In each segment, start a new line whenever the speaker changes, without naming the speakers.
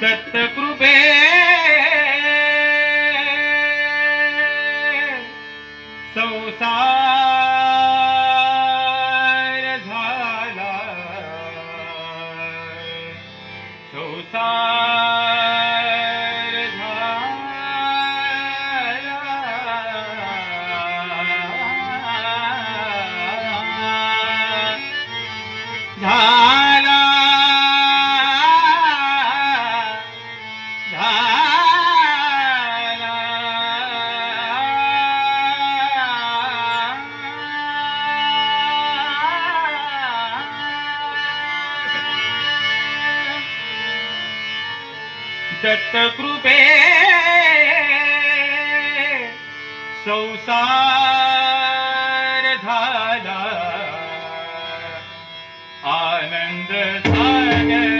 दत्त कृपे. संसार झाला. संसार दत्त कृपे। संसार झाला आनंद सागर।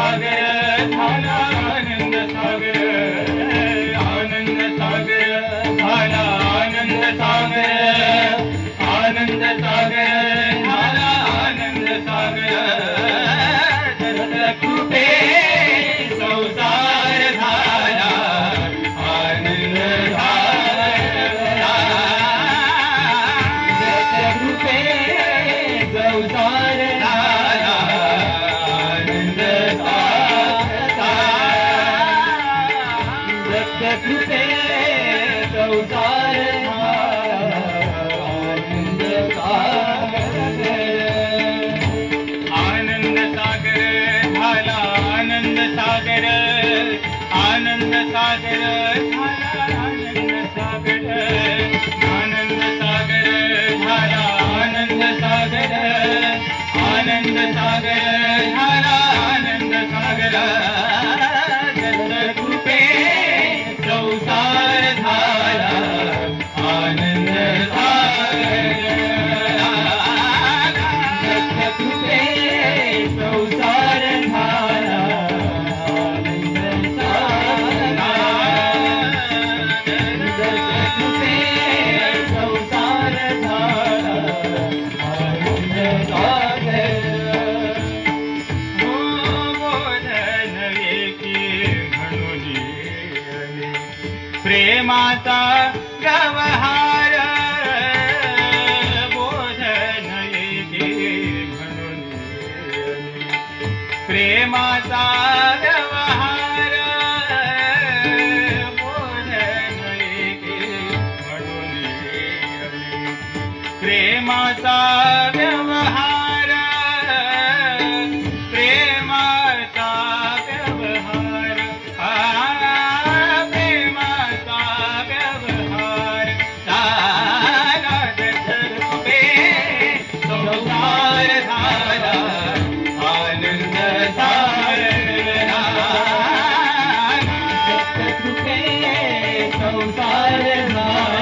सागर झाला आनंद सागर दत्त संसार आनंद सागर झाला आनंद सागर आनंद सागर आनंद सागर आनंद सागर झाला आनंद सागर आनंद सागर झाला आनंद सागर प्रेमाता माता व्यवहार प्रे माता اے گھر